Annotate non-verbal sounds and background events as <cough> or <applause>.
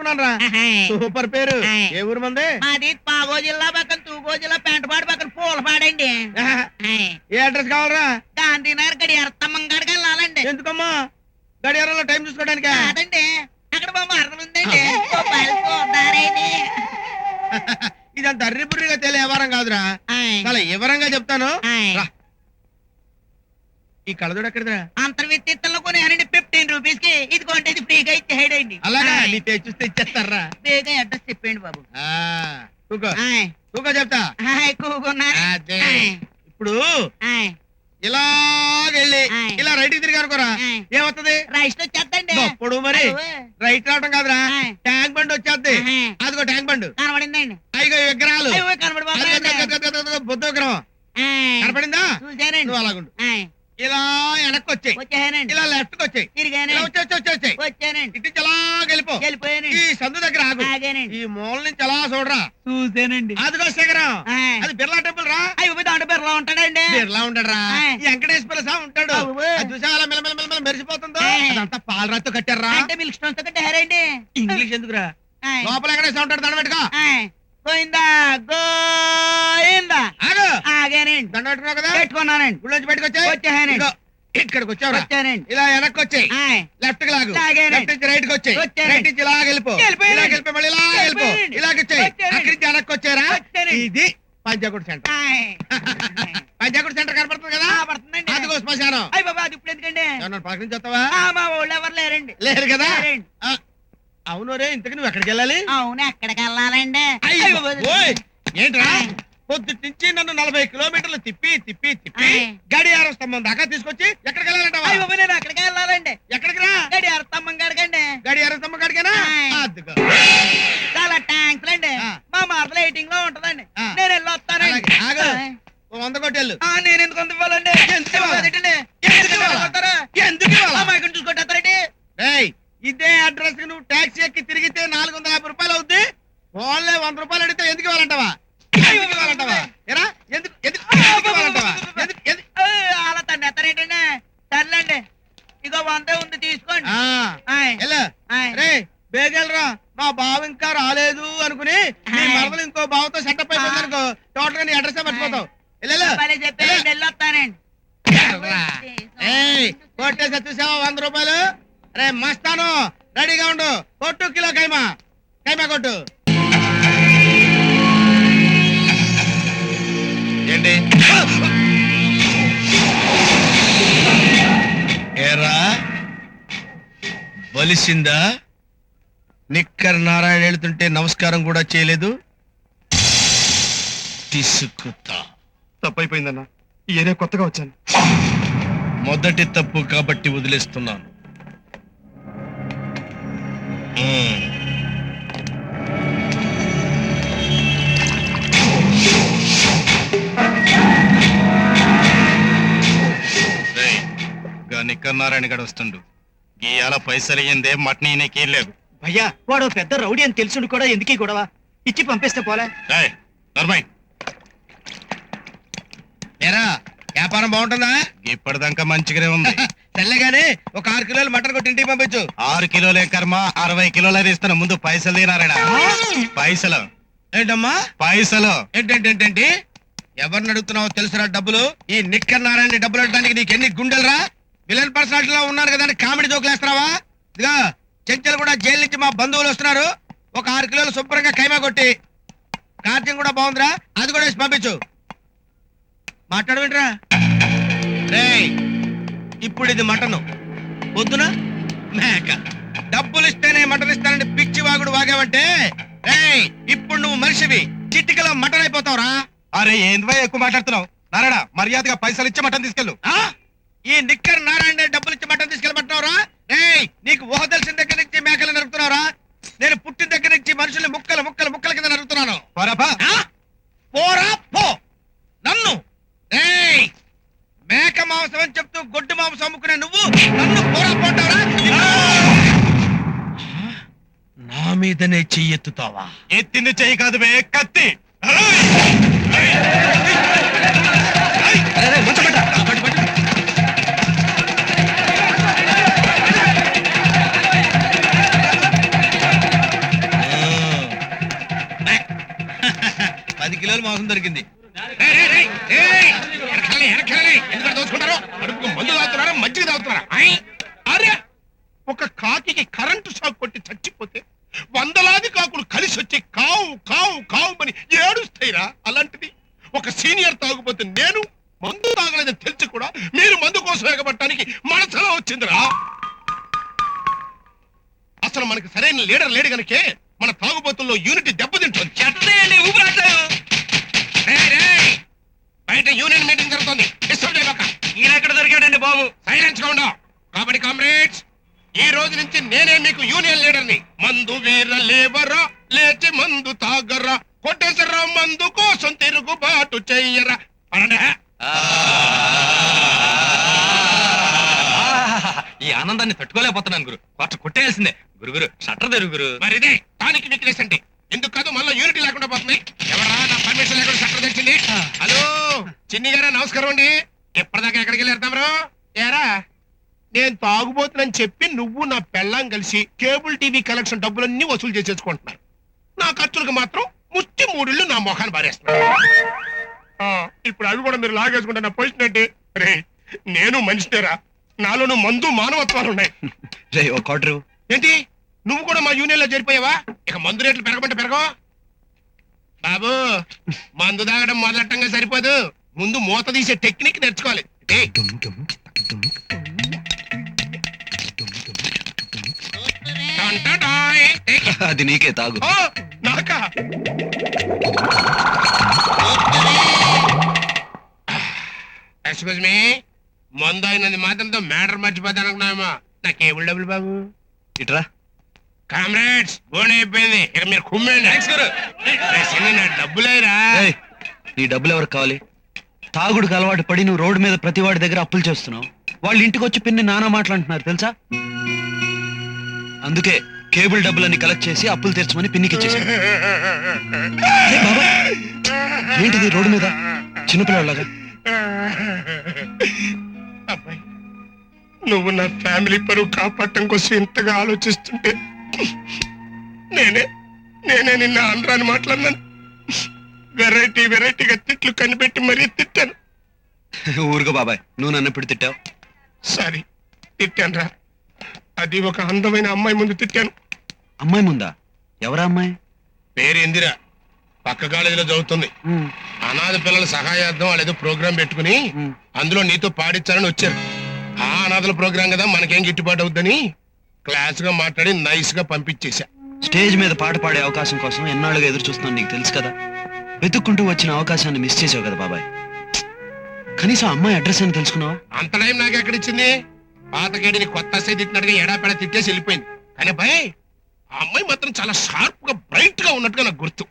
పట్టుకున్నాను రా సూపర్ పేరు. ఏ ఊరు మంది? మాది పాగో జిల్లా పక్కన తూగో జిల్లా పెంటపాడు పక్కన పూలపాడండి. ఏ అడ్రస్ కావాలరా? గాంధీనగర్ గడి ఎర్తమ్మ గడికి వెళ్ళాలండి. ఎందుకమ్మా? గడియారంలో టైం చూసుకోవడానికి? కాదండి. అక్కడ మా మరదలు ఉందండి. <laughs> ఇదంత అర్రిపుర్రిగా తెలియ వ్యవహారం కాదురా. చాలా వివరంగా చెప్తాను. రా. ఈ కళ్ళజోడు అంతర్విత్తిత్తంలో కొనేయాలండి ఫిఫ్టీన్ రూపీస్కి ఇది కొంటే ఇది ఫ్రీగా అలాగా ఆయ్. నీ తెచ్చి చూస్తే ఇచ్చేస్తారా ఫ్రీగా అడ్రస్ చెప్పండి బాబు ఆ, కూకో ఆయ్. కూకో చెప్తా ఆయ్, కూకున్నా అదే. ఆయ్. ఇప్పుడు ఆయ్. ఇలా వెళ్ళి ఆయ్. ఇలా రైట్ తిరిగి అనుకోరా ఆయ్. ఏమవుతుంది రైస్ వచ్చేద్దండి అప్పుడు మరి అయ్యో. రైట్ రావడం కాదురా ఆయ్. ట్యాంక్ బండ్ వచ్చేద్ది. అదిగో ట్యాంక్ బండ్ కనబడిందండి అదిగో ఈ విగ్రహాలు అయ్యో, కనబడిపోతున్నాయండి. అదిగో, అదిగో, అదిగో, అదిగో, అదిగో, బుద్ధ విగ్రహం. కనపడిందా నువ్వు అలాగుండు ఆయ్. ఇలా వెనక్కి వచ్చాయి వచ్చేసానండి. ఇలా లెఫ్ట్కి వచ్చాయి తిరిగానండి ఇలా వచ్చి వచ్చి వచ్చి వచ్చానండి. ఇటు నుంచి అలా వెళ్ళిపో ఈ సందు దగ్గర ఆగు. ఆగానండి. ఈ మూల నుంచి అలా చూడరా. చూసానండి. అదిగో శిఖరం. అది బిర్లా టెంపుల్ రా. అయ్యో దాంట్లో బిర్లా ఉంటాడండి. బిర్లా ఉంటాడు రా ఆయ్. ఈ వెంకటేశ్వర స్వామి ఉంటాడు. చూసా అలా మెల్ల మెల్ల మెరిసిపోతుందో. అదంతా పాలరాతో కట్టారా? అంటే మిల్క్ స్టోన్స్తో కట్టారండి. ఇంగ్లీష్ ఎందుకురా? లోపల వెంకటేశ్వర ఉంటాడు దండ పెట్టుకో. గోయిందా? గోయిందా? ఆగు. ఆగానండి. దండ పెట్టుకున్నావు కదా? పెట్టుకున్నానండి. గుళ్ళోంచి బయటకు వచ్చాయి? వచ్చేసానండి ఇదిగో, ఇక్కడికి వచ్చావురా. వచ్చానండి. ఇలా వెనక్కి వచ్చాయి. ఆయ్. లెఫ్ట్కి లాగు. లాగానండి. లెఫ్ట్ నుంచి రైట్కి వచ్చాయి. వచ్చానండి. రైట్ నుంచి ఇలా వెళ్ళిపో. వెళ్ళిపోయానండి. ఇలా వెళ్ళిపో మళ్ళీ ఇలా వెళ్ళిపో. వెళ్ళిపోయానండి. ఇలాగ వచ్చాయి. వచ్చానండి. అక్కడి నుంచి వెనక్కి వచ్చారా? వచ్చానండి. ఇది పంచాకుడు సెంటర్. ఆయ్. <laughs> పంచాకుడు సెంటర్ కనపడుతుంది కదా? ఆ, పడుతుందండి. అదిగో శ్మశానం. అయ్య బాబా అది ఇప్పుడు ఎందుకండి? ఏమన్నా పక్కన ఆ, మా ఊళ్ళో ఎవరు లేరండి. లేరు కదా? లేరండి. ఆ, అవును రే ఇంతకు నువ్వు ఎక్కడికి వెళ్ళాలి? అవును ఎక్కడికి వెళ్ళాలండి? ఏంట్రా. పొద్దుటి నుంచి నన్ను నలభై కిలోమీటర్లు తిప్పి తిప్పి తిప్పి. గడియారం స్తంభం దాకా తీసుకొచ్చి ఎక్కడికి బాబోయ్, నేను అక్కడికి వెళ్ళాలండి? ఎక్కడికి రా? గడి అర్థమ్మ గడికండి గడియారం స్తంభం. అదిగో చాలా థ్యాంక్స్ అండి. మా మార్పుల ఎయిటింగ్లో ఉంటదండి. నేను వెళ్ళి వస్తానండి వంద కొట్టేళ్ళు. నేను ఎందుకు అంత ఇవ్వాలండి? అడ్రస్కి నువ్వు టాక్సీ ఎక్కి తిరిగితే నాలుగు వందల యాభై రూపాయలు అవుద్ది. ఓన్లీ వంద రూపాయలు అడిగితే ఎందుకు ఇవ్వాలంటావా? ఎందుకు ఇవ్వాలంటావా? ఎరా ఎందుకు ఎందుకు ఎందుకు ఇవ్వాలంటావా? ఎందుకు ఎందుకు అలా తను ఎత్తారేంటండి? సర్లేండి. ఇగో వందే ఉంది తీసుకోండి. వెళ్ళు. రే మా బావ ఇంకా రాలేదు అనుకుని నీ. మరదలు ఇంకో బావతో సెటప్ అయిపోయింది అనుకో. టోటల్గా నీ అడ్రస్ వెళ్ళు, వెళ్ళు. ఏయ్ కొట్టేసా చూసావా వంద రూపాయలు? రే మస్తాను. రెడీగా ఉండు. కొట్టు కిలో కైమా. కైమా కొట్టు. ఏంటి? ఏరా? బలిసిందా? నిక్కర్ నారాయణ వెళ్తుంటే నమస్కారం కూడా చేయలేదు? తీసుకుతా. తప్పైపోయిందన్నా. ఈ ఏరియా కొత్తగా వచ్చాను. మొదటి తప్పు కాబట్టి వదిలేస్తున్నాను. మ్మ్. రేయ్, గా నిక్కర్ నారాయణ గడు వస్తుండు. ఇవాళ పైసలు అయ్యిందే మటన్ ఈయనకి లేదు భయ్యా వాడు పెద్ద రౌడీ అని తెలుసుడు కూడా ఎందుకీ గొడవ? ఇచ్చి పంపిస్తే పోలే. రేయ్, నర్మయ్. ఎరా వ్యాపారం బాగుంటుందా? ఇప్పటిదాకా మంచిగానే ఉంది. <laughs> తెల్లగానే ఒక ఆరు కిలోలు మటన్ కొట్టి ఇంటికి పంపించు. ఆరు కిలోలే కర్మ అరవై కిలోలే ఇస్తాను ముందు పైసలు తినారాయణ పైసలు. ఏంటమ్మా? పైసలు. ఏంటంటేంటి ఎవరిని అడుగుతున్నావో తెలుసురా డబ్బులు? ఈ నిక్కర్ నారాయణ డబ్బులు అడగడానికి నీకు ఎన్ని గుండెలరా? విలన్ పర్సనాలిటీలో ఉన్నారు కదా కామెడీ జోకులు వేస్తున్నావా? ఇదిగా చెంచలు కూడా జైలు నుంచి మా బంధువులు వస్తున్నారు. ఒక ఆరు కిలోలు శుభ్రంగా కైమా కొట్టి కార్యం కూడా బాగుందిరా అది కూడా వేసి పంపించు. మాట్లాడవేంట్రా? రేయ్! ఇప్పుడు ఇది మటను. పొద్దున మేక. డబ్బులు ఇస్తేనే మటన్ ఇస్తానని పిచ్చి వాగుడు వాగావంటే ఇప్పుడు నువ్వు మనిషివి. చిటికలో మటన్ అయిపోతావురా. అరే ఏంద్వా ఎక్కువ మాట్లాడుతున్నావు? నారాయణ మర్యాదగా పైసలు ఇచ్చి మటన్ తీసుకెళ్ళు. ఆ? ఈ నిక్కర్ నారాయణ డబ్బులు ఇచ్చి మటన్ తీసుకెళ్ళమంటున్నావురా? నీకు ఊహ తెలిసిన దగ్గర నుంచి మేకలు నరుకుతున్నావురా? నేను పుట్టిన దగ్గర నుంచి మనుషుల్ని ముక్కలు ముక్కలు ముక్కల కింద నరుకుతున్నాను. పరపా ఆ? పోరా పో. మాంసం అని చెప్తూ గొడ్డు మాంసం అమ్ముకునే నువ్వు నన్ను పోరాపోతావా నా మీదనే చెయ్యెత్తుతావా ఎత్తింది చెయ్యి కాదు బే కత్తి పది కిలోలు మాంసం దొరికింది కడుపుకు మందు తాగుతున్నారా? మజ్జిగ తాగుతున్నారా? అరే! ఒక కాకి కరెంటు షాక్ కొట్టి చచ్చిపోతే వందలాది కాకులు కలిసి వచ్చి కావు కావు కావు అని ఏడుస్తాయిరా. అలాంటిది ఒక సీనియర్ తాగుపోతే నేను మందు తాగలేదని తెలిసి కూడా మీరు మందు కోసం ఎగబట్టడానికి మనసులో వచ్చిందిరా. అసలు మనకి సరైన లీడర్ లేడు గనకే మన తాగుబోతుల్లో యూనిటీ దెబ్బతింటుంది. చెత్తయండి ఊపిరాట్లేదు బయట యూనియన్ మీటింగ్ జరుగుతుంది. డిస్టర్బ్ చేయబాక. ఈయన ఎక్కడ దొరికాడండి బాబు? సైలెన్స్గా ఉండవు కాబట్టి కామ్రేడ్స్ ఈ రోజు నుంచి నేనే మీకు యూనియన్ లీడర్ని మందు వీర లేవరా లేచి మందు తాగరా కొట్టేసరా మందు కోసం తిరుగుబాటు చెయ్యరా. అనండి ఈ ఆనందాన్ని తట్టుకోలేకపోతున్నాను గురు. కొట్ట కొట్టేయాల్సిందే. గురుగురు షట్టర్ తెరుగు గురు. మరి ఇదే దానికి వీక్నెస్ అంటే ఎందుకు కాదు మళ్ళీ యూనిటీ లేకుండా పోతుంది. ఎవరా నా పర్మిషన్ లేకుండా చట్టం తెచ్చింది హలో చిన్ని గారా నమస్కారం అండి. ఎప్పటిదాకా ఎక్కడికి వెళ్ళారు ఏరా? నేను తాగుబోతునని చెప్పి నువ్వు నా పెళ్ళాం కలిసి కేబుల్ టీవీ కలెక్షన్ డబ్బులన్నీ వసూలు చేసేసుకుంటున్నారు. నా ఖర్చులకు మాత్రం ముష్టి మూడిళ్ళు నా మొఖాన్ని పారేస్తున్నారు ఆ, ఇప్పుడు అవి కూడా మీరు లాగేసుకుంటే నా పొజిషన్ ఏంటి? రే నేను మనిషినేరా. నాలోను మందు మానవత్వాలు ఉన్నాయి ఒక క్వార్టర్ ఏంటి? నువ్వు కూడా మా యూనియన్లో చేరిపోయావా? ఇక మందు రేట్లు పెరగమంటే పెరగవు. బాబు మందు తాగడం మొదలట్టంగా సరిపోదు. ముందు మూత తీసే టెక్నిక్ నేర్చుకోవాలి. అది నీకే తాగు. నాకా. ఎక్స్క్యూజ్ మీ మందు అయినది మాత్రంతో మ్యాటర్ మర్చిపోతాను అనుకున్నామా నా కేబుల్ డబ్బులు బాబు. ఇట్రా. కామ్రేడ్స్ బోన్ అయిపోయింది. ఇక మీరు కుమ్మండి రేయ్, చిన్న నా డబ్బులేరా? ఏయ్, నీ డబ్బులు ఎవరికి కావాలి? తాగుడుకు అలవాటు పడి నువ్వు రోడ్డు మీద ప్రతివాడి దగ్గర అప్పులు చేస్తున్నావు. వాళ్ళు ఇంటికి వచ్చి పిన్ని నానా మాట్లాడుతున్నారు తెలుసా? అందుకే కేబుల్ డబ్బులన్నీ కలెక్ట్ చేసి అప్పులు తీర్చమని పిన్నికి ఇచ్చేసాను బాబా ఏంటిది రోడ్డు మీద? చిన్నపిల్లలాగా అబ్బాయి నువ్వు నా ఫ్యామిలీ పరువు కాపాడటం కోసం ఇంతగా ఆలోచిస్తుంటే నేనే నేనే నిన్న ఆంధ్రాని మాట్లాడినాను. వెరైటీ వెరైటీగా తిట్లు కనిపెట్టి మరీ తిట్టాను. ఊరుగా బాబాయ్ నువ్వు నన్ను ఎప్పుడు తిట్టావు? సారీ తిట్టాను రా. అది ఒక అందమైన అమ్మాయి ముందు తిట్టాను. అమ్మాయి ముందా? ఎవరా అమ్మాయి? పేరు ఇందిరా. పక్క కాలేజీలో చదువుతుంది. అనాథ పిల్లల సహాయార్థం వాళ్ళు ఏదో ప్రోగ్రామ్ పెట్టుకుని. అందులో నీతో పాడించాలని వచ్చారు. ఆ అనాథల ప్రోగ్రామ్ కదా మనకేం గిట్టుబాటు అవుద్దని క్లాస్గా మాట్లాడి నైస్గా పంపించేశా. స్టేజ్ మీద పాట పాడే అవకాశం కోసం ఎన్నాళ్ళుగా ఎదురు చూస్తున్నాను నీకు తెలుసు కదా? వెతుక్కుంటూ వచ్చిన అవకాశాన్ని మిస్ చేసావు కదా బాబాయ్. కనీసం అమ్మాయి అడ్రస్ అని తెలుసుకున్నావా? అంత టైం నాకు ఎక్కడిచ్చింది పాతగాడిని కొత్త అసే తిట్టినట్టుగా ఎడాపెడ తిట్టేసి వెళ్ళిపోయింది. కానీ భయ్ ఆ అమ్మాయి మాత్రం చాలా షార్ప్గా బ్రైట్గా ఉన్నట్టుగా నాకు గుర్తు.